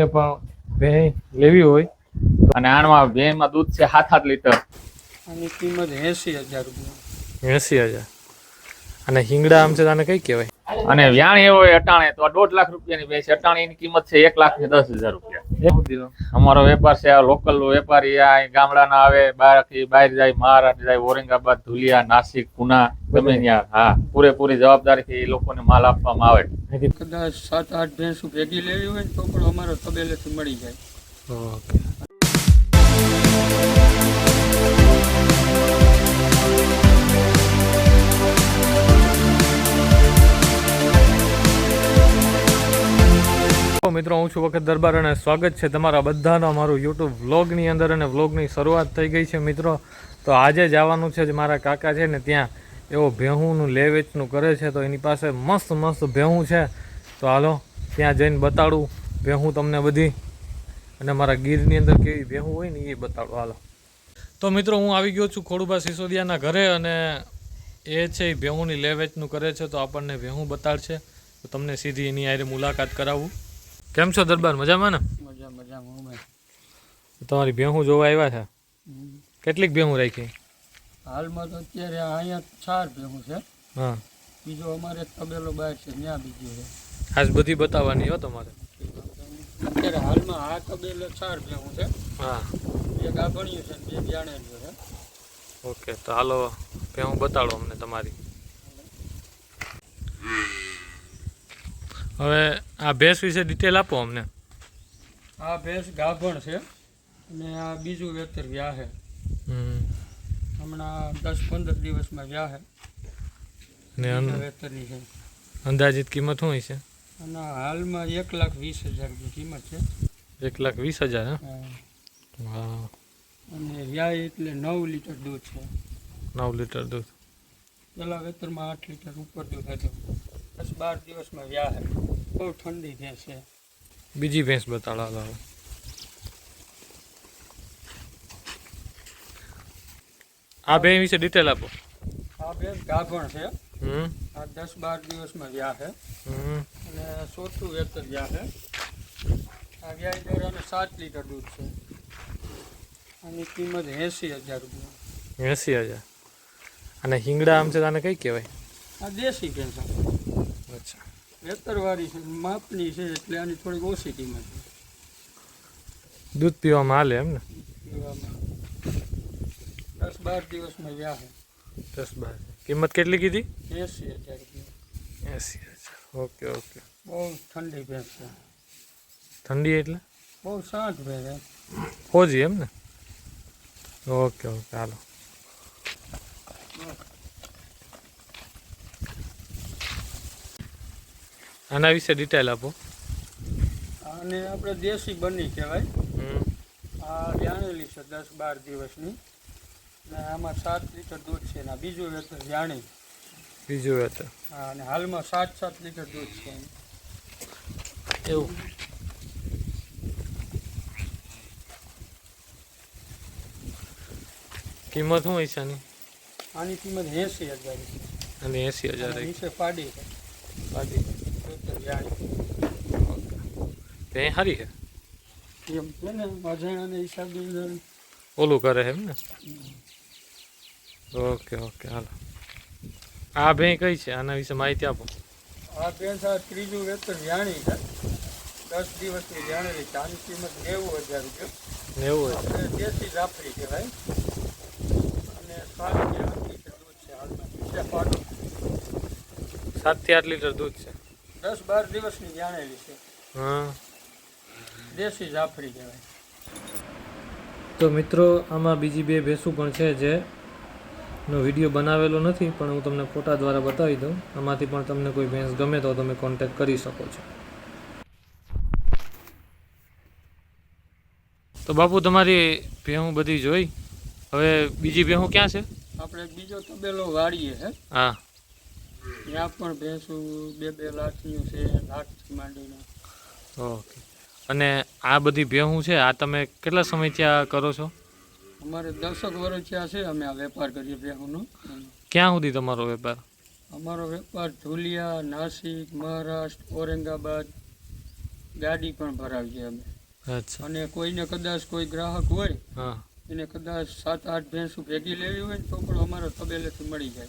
કોઈને પણ ભેં લેવી હોય અને આણમાં ભેંસમાં દૂધ છે સાત સાત લીટર. આની કિંમત એંસી હજાર રૂપિયા. એસી હજાર. અને હિંગડા આમ છે તને કઈ કહેવાય? અને વ્યાણી એવો હોય અટાણે તો આ દોઢ લાખ રૂપિયાની ભેંસ છે. અટાણીની કિંમત છે એક લાખ ને દસ હજાર રૂપિયા. અમારો વેપાર છે આ લોકલ વેપારી આ ગામડાના આવે બહારથી બહાર જાય મહારાષ્ટ્ર જાય ઔરંગાબાદ ધુલિયા નાસિક પુના ગમે ત્યાં. હા પૂરેપૂરી જવાબદારીથી એ લોકોને માલ આપવામાં આવે. કદાચ સાત આઠ ભેંસું ભેગી લેવી હોય તો પણ અમારો તબેલેથી મળી જાય. ઓકે. તો મિત્રો, હું છું વખત દરબાર અને સ્વાગત છે તમારા બધાનો મારું યુટ્યુબ વ્લોગની અંદર અને વ્લોગની શરૂઆત થઈ ગઈ છે મિત્રો. તો આજે જવાનું છે જે મારા કાકા છે ને ત્યાં એવો ભેહુંનું લે વેચનું કરે છે તો એની પાસે મસ્ત મસ્ત ભેહું છે. તો હાલો, ત્યાં જઈને બતાડું ભેહું તમને બધી. અને મારા ગીરની અંદર કેવી ભેહું હોય ને એ બતાડું. હાલો. તો મિત્રો, હું આવી ગયો છું ખોડુભા સિસોદિયાના ઘરે અને એ છે એ ભેહુંની લે વેચનું કરે છે તો આપણને ભેહું બતાડશે. તો તમને સીધી એની આરે મુલાકાત કરાવું. કેમ છો દરબાર? મજામાં ને? મજા મજામાં તમારી ભેહું જોવા આવ્યા છે? કેટલીક ભેહું રાખી? હાલમાં તો અત્યારે અહીંયા ચાર ભેહું છે. હા. બીજો અમારે તબેલો બહાર છે ત્યાં બીજો છે. આજ બધી બતાવવાની હો તમારે. અત્યારે હાલમાં આ તબેલો ચાર ભેહું છે. હા. બે ગાભણિયું છે ને બે જાણેલું છે. ઓકે તો હાલો ભેહું બતાડો અમને તમારી. હવે આ ભેંસ વિશે ડિટેલ આપો અમને. આ ભેંસ ગાભણ છે અને આ બીજું વેતર વ્યાહે. હમ. હમણાં દસ પંદર દિવસમાં વ્યાહે. ને વેતરની છે. અંદાજિત કિંમત શું છે અને હાલમાં એક લાખ વીસ હજાર રૂપિયા કિંમત છે. એક લાખ વીસ હજાર હા. અને વ્યાય એટલે નવ લીટર દૂધ છે. નવ લીટર દૂધ. પેલા વેતરમાં આઠ લીટર ઉપર દૂધ હતું. દસ બાર દિવસમાં વ્યાહે. બહુ ઠંડી ભેંસ છે. બીજી ભેંસ બતાડો લાવો આ ભેંસ વિશે ડિટેલ આપો. આ ભેંસ ગાભણ છે. હમ. આ દસ બાર દિવસમાં વ્યાહે. હમ. અને ચોથું વેતર વ્યાહે. આ વ્યાજ દોરાનું સાત લીટર દૂધ છે. આની કિંમત એંસી હજાર રૂપિયા. એંસી હજાર. અને હિંગડા આમ છે તને કઈ કહેવાય? આ દેશી ભેંસ છે. અચ્છા વેતરવાળી છે માપની છે એટલે આની થોડીક ઓછી કિંમત છે. દૂધ પીવામાં હાલે એમ ને? પીવામાં દસ બાર દિવસમાં વ્યાહે. દસ બાર. કિંમત કેટલી કીધી? એંસી હજાર રૂપિયા. એંસી હજાર. Okay okay. બહુ ઠંડી ભેંસ છે. ઠંડી એટલે? બહુ શાંત ભેંસ છે. ફોજી એમ ને? Okay okay. હાલો. આના વિશે ડિટેલ આપો. અને આપણે દેશી બની કહેવાય. આ જાણેલી છે દસ બાર દિવસની. ને આમાં સાત લીટર દૂધ છે ને બીજું વેતર જાણી. બીજું વેતર. હા અને હાલમાં સાત સાત લીટર દૂધ છે એવું. કિંમત શું છે આની? આની કિંમત એંસી હજાર અને એંસી હજાર નીચે પાડી છે. વેતર સારી છે? એમ છે ને અજાણાના હિસાબે ઓલું કરે એમ ને? ઓકે ઓકે હાલો. આ ભેં કઈ છે? આના વિશે માહિતી આપો. આ ભેંસ આ ત્રીજું વેતન જાણી છે. દસ દિવસની જાણેલી છે આની કિંમત નેવું હજાર રૂપિયા. નેવું આપણે દેશી જાફરી કહેવાય. અને સાત લીટર દૂધ છે હાલમાં. સાતથી આઠ લીટર દૂધ છે. દસ બાર દિવસની જાણેલી છે. હા. દેશી જાફરી કહેવાય. તો મિત્રો આમાં બીજી બે ભેંસું પણ છે જે નો વીડિયો બનાવેલો નથી પણ હું તમને ફોટા દ્વારા બતાવી દઉં. આમાંથી પણ તમને કોઈ ભેંસ ગમે તો તમે કોન્ટેક્ટ કરી શકો છો. તો બાપુ તમારી ભેહું બધી જોઈ? હવે બીજી ભેહું ક્યાં છે? આપણે બીજો તબેલો વાળીએ હે. હા. ત્યાં પણ ભેંસું બે બે લાખની છે લાખથી માંડીને. ઓકે. અને આ બધી ભેહું છે આ તમે કેટલા સમય ત્યાં કરો છો? અમારે દસક વર્ષ થયા છે અમે આ વેપાર કરીએ ભેહુંનો. ક્યાં સુધી તમારો વેપાર? અમારો વેપાર ધુલિયા નાસિક મહારાષ્ટ્ર ઔરંગાબાદ ગાડી પણ ભરાવીએ અમે. અચ્છા. અને કોઈને કદાચ કોઈ ગ્રાહક હોય હા. એને કદાચ સાત આઠ ભેંસું ભેગી લેવી હોય ને તો પણ અમારા તબેલેથી મળી જાય.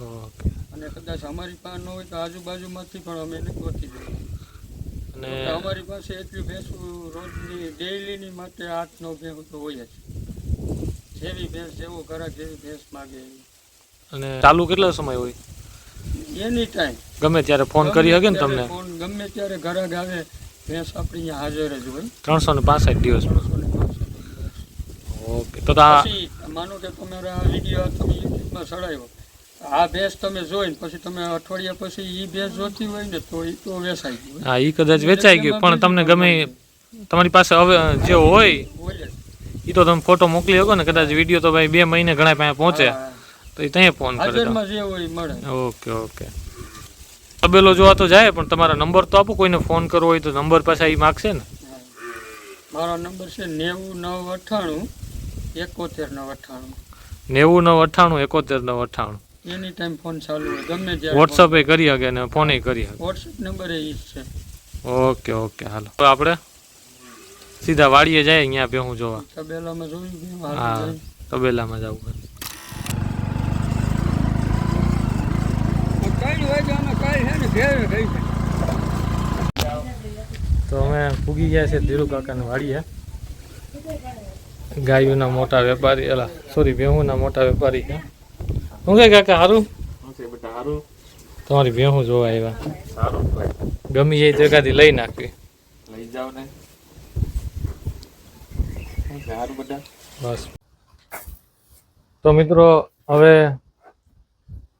ઓકે અને કદાચ અમારી પાસે ન હોય તો આજુબાજુમાંથી પણ અમે એને ગોતી દઈએ અને અમારી પાસે એટલી ભેંસું રોજની ડેઈલીની માટે આઠ નવ ભેંસ તો હોય જ. જેવી ભેંસ જેવો ઘરાક જેવી ભેંસ માગે. અને ચાલુ કેટલો સમય હોય? એની ટાઈમ ગમે ત્યારે ફોન કરી શકે ને તમને? ફોન ગમે ત્યારે ઘરાક આવે ભેંસ આપણી અહીંયા હાજર જ હોય. ત્રણસો ને પાસઠ દિવસમાં. ઓકે તો માનો કે તમારા વીડિયો તમે યુટ્યુબમાં ચડાવ્યો આ ભેંસ તમે જોઈને પછી તમે અઠવાડિયા પછી એ ભેંસ જોતી હોય ને તો એ તો વેચાઈ ગયું. હા એ કદાચ વેચાઈ ગયું પણ તમને ગમે તમારી પાસે હવે જે હોય એ તો તમે ફોટો મોકલી શકો ને કદાચ વીડિયો તો ભાઈ બે મહિને ઘણા પાસે પહોંચે તો એ ત્યાં ફોન કરે મળે. Okay okay. તબેલો જોવા તો જાય પણ તમારા નંબર તો આપો કોઈને ફોન કરવો હોય તો નંબર પાછા એ માગશે ને. મારો નંબર છે નેવું નવ અઠ્ઠાણું એકોતેર નવ અઠ્ઠાણું નેવું નવ અઠ્ઠાણું એકોતેર નવ અઠ્ઠાણું એની ટાઈમ ફોન ચાલુ હોય ગમે ત્યારે વોટ્સઅપ એ કરી શકે ને ફોન એ કરી શકે. વોટ્સઅપ નંબર એ જ છે. ઓકે ઓકે હાલો. તો આપણે સીધા વાડીએ જાય અહીંયા ભેહું જોવા. તબેલામાં જોયું હા. તબેલામાં જવું ગઈ તો અમે પૂગી ગયા છે ધીરુ કાકાની વાડીએ. ગાયોના મોટા વેપારી એલા સોરી ભેહુંના મોટા વેપારી છે. શું કહે કાકા સારું તમારી ભેહું જોવા આવ્યા સારું ગમી જાય તો એકાદી લઈ નાખવી. લઈ જાવ ને. બસ. તો મિત્રો હવે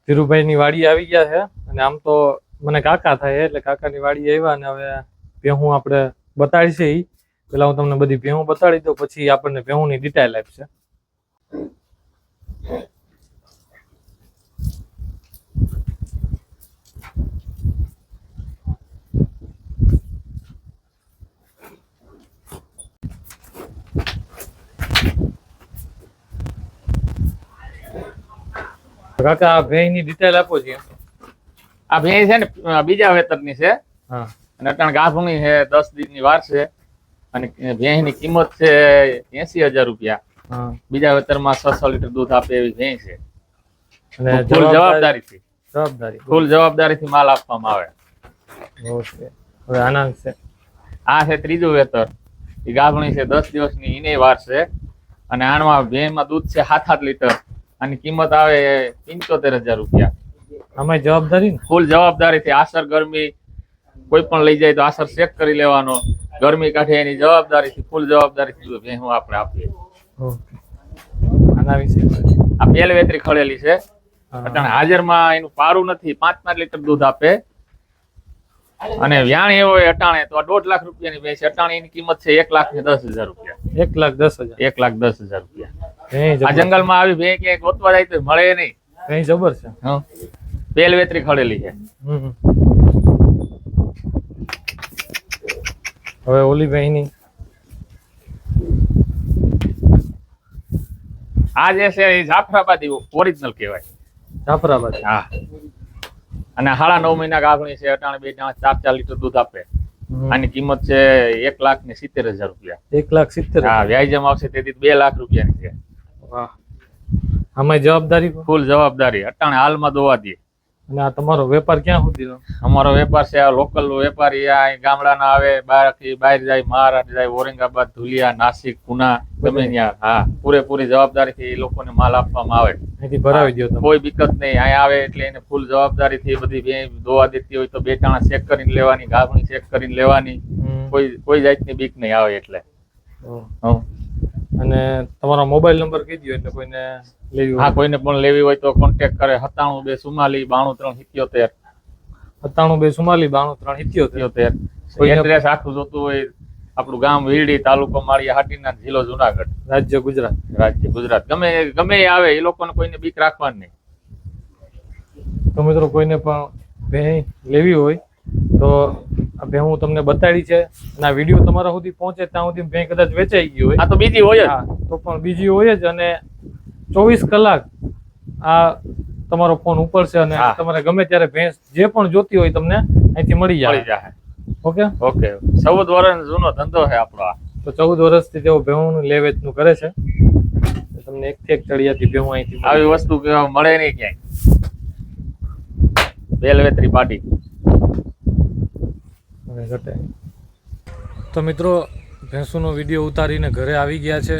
ધીરુભાઈની વાડી આવી ગયા છે અને આમ તો મને કાકા થાય એટલે કાકાની વાડી આવ્યા અને હવે ભેહું આપણે બતાડી છે પેલા હું તમને બધી ભેહું બતાડી દઉં પછી આપણને ભેહુંની ડિટેલ આપશે. કાકા આ ભેંની ડિટેલ આપો છે આ ભેંય છે ને બીજા વેતરની છે. હા. અને અટાણ ગાભણી છે દસ દિનની વાર છે. અને ભેંસની કિંમત છે એસી હજાર રૂપિયા. બીજા વેતરમાં છસો લીટર દૂધ આપે એવી ભેંય છે. અને ફૂલ જવાબદારીથી. જવાબદારી. ફૂલ જવાબદારીથી માલ આપવામાં આવે. ઓકે. હવે આનંદ છે. આ છે ત્રીજું વેતર. એ ગાભણી છે દસ દિવસની એને વાર છે. અને આણવા ભેંસમાં દૂધ છે સાત સાત લીટર. આની કિંમત આવે પંચોતેર હજાર રૂપિયા. અમે જવાબદારી ફૂલ જવાબદારીથી આસર ગરમી કોઈ પણ લઈ જાય તો આસર ચેક કરી લેવાનો. ગરમી કાઢે એની જવાબદારીથી ફૂલ જવાબદારીથી હું આપણે આપીએ. આના વિશે આ બેલ વેતરી ખળેલી છે. અટાણે હાજરમાં એનું પારું નથી પાંચ પાંચ લીટર દૂધ આપે. અને વ્યાણ એવો અટાણે તો આ દોઢ લાખ રૂપિયાની ભેંસ છે. અટાણે એની કિંમત છે એક લાખ ને દસ હજાર રૂપિયા. એક લાખ દસ હજાર એક લાખ દસ હજાર રૂપિયા આ જંગલમાં આવી બે ક્યાંક ગોતવા જાય તો મળે નહીં. કઈ જબર છે? પેલ વેતરી ખડેલી છે. હવે ઓલી ભેંની આ જે છે એ જાફરાબાદી ઓરિજિનલ કહેવાય. જાફરાબાદ. હા. અને હાડા નવ મહિના ગાભણી છે અટાણે બે ચાર ચાર લીટર દૂધ આપે. આની કિંમત છે એક લાખ ને સિત્તેર હજાર રૂપિયા. એક લાખ સિત્તેર હા વ્યાજમ આવશે તેથી બે લાખ રૂપિયાની છે. આમાં જવાબદારી ફૂલ જવાબદારી. અટાણે હાલમાં દોવા દે. અને આ તમારો વેપાર ક્યાં સુધીનો અમારો વેપાર છે આ લોકલ વેપારી આ ગામડા ગામડાના આવે બહારથી બહાર જાય મહારાષ્ટ્ર જાય ઔરંગાબાદ ધુલિયા નાસિક પુના ગમે ત્યાં. હા પૂરેપૂરી જવાબદારીથી એ લોકોને માલ આપવામાં આવે. અહીંથી ભરાવી દો કોઈ દિક્કત નહીં. અહીંયા આવે એટલે એને ફૂલ જવાબદારીથી બધી બે દોવા દેતી હોય તો બે ટાણા ચેક કરીને લેવાની ગાભણી ચેક કરીને લેવાની. કોઈ કોઈ જાતની બીક નહીં આવે એટલે. હં. અને તમારો મોબાઈલ નંબર કહી દો એટલે કોઈને લેવી હા કોઈને પણ લેવી હોય તો કોન્ટેક્ટ કરે. સત્તાણું બે ચુમ્માલી બાણું ત્રણ સિત્યોતેર. સત્તાણું બે ચુમ્માલી બાણું ત્રણ સિત્યોતેર. કોઈ એડ્રેસ આખું જોતું હોય આપણું ગામ વીરડી તાલુકો માળિયા હાટીના જિલ્લો જુનાગઢ. રાજ્ય ગુજરાત. રાજ્ય ગુજરાત. ગમે ગમે આવે એ લોકોને કોઈને બીક રાખવાની નહીં. તો મિત્રો કોઈને પણ ભેં લેવી હોય તો આ ભેં હું તમને બતાડી છે અને આ વીડિયો તમારા સુધી પહોંચે ત્યાં સુધી ભેં કદાચ વેચાઈ ગયો હોય. આ તો બીજી હોય જ. તો પણ બીજી હોય જ અને ચોવીસ કલાક આ તમારો ફોન ઉપડશે અને તમારે ગમે ત્યારે ભેંસ જે પણ જોતી હોય તમને અહીંથી મળી જાય. ઓકે? ઓકે. ચૌદ વર્ષ જૂનો ધંધો છે આપણો તો ચૌદ વર્ષથી તેઓ ભેહું લે વેચનું કરે છે. તમને એક એક ચડિયાતી ભેહું અહીંથી આવી વસ્તુ મળે નહીં ક્યાંય. બેલવેત્રી પાટી. હવે ઘટે તો મિત્રો, ભેંસોનો વીડિયો ઉતારીને ઘરે આવી ગયા છે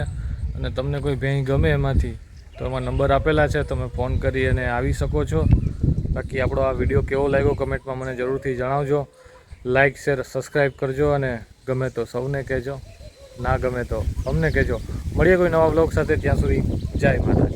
અને તમને કોઈ ભેંસ ગમે એમાંથી, તો એમાં નંબર આપેલા છે, તમે ફોન કરી અને આવી શકો છો. બાકી આપણો આ વીડિયો કેવો લાગ્યો કમેન્ટમાં મને જરૂરથી જણાવજો. લાઇક શેર સબસ્ક્રાઈબ કરજો અને ગમે તો સૌને કહેજો. ના ગમે તો અમને કહેજો. મળીએ કોઈ નવા બ્લોગ સાથે, ત્યાં સુધી જય માતાજી.